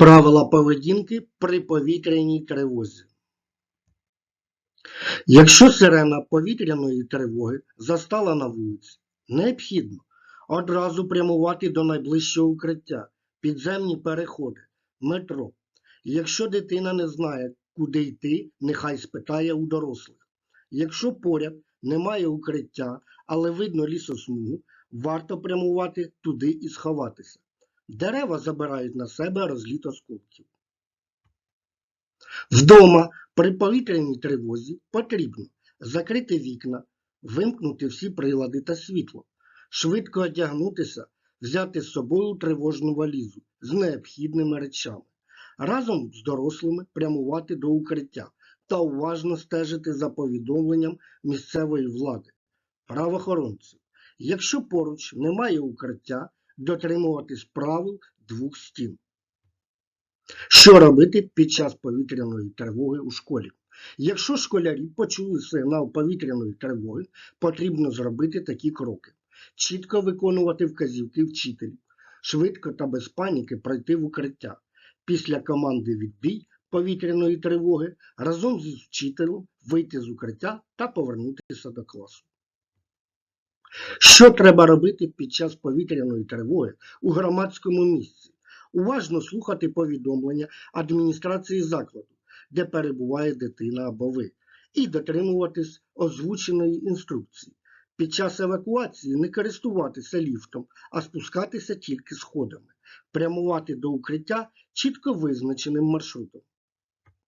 Правила поведінки при повітряній тривозі. Якщо сирена повітряної тривоги застала на вулиці, необхідно одразу прямувати до найближчого укриття, підземні переходи, метро. Якщо дитина не знає, куди йти, нехай спитає у дорослих. Якщо поряд немає укриття, але видно лісосмугу, варто прямувати туди і сховатися. Дерева забирають на себе розліт осколків. Вдома при повітряній тривозі потрібно закрити вікна, вимкнути всі прилади та світло, швидко одягнутися, взяти з собою тривожну валізу з необхідними речами, разом з дорослими прямувати до укриття та уважно стежити за повідомленням місцевої влади, правоохоронців. Якщо поруч немає укриття, дотримуватись правил двох стін. Що робити під час повітряної тривоги у школі? Якщо школярі почули сигнал повітряної тривоги, потрібно зробити такі кроки: чітко виконувати вказівки вчителів, швидко та без паніки пройти в укриття. Після команди відбій повітряної тривоги разом зі вчителем вийти з укриття та повернутися до класу. Що треба робити під час повітряної тривоги у громадському місці? Уважно слухати повідомлення адміністрації закладу, де перебуває дитина або ви, і дотримуватись озвученої інструкції. Під час евакуації не користуватися ліфтом, а спускатися тільки сходами, прямувати до укриття чітко визначеним маршрутом.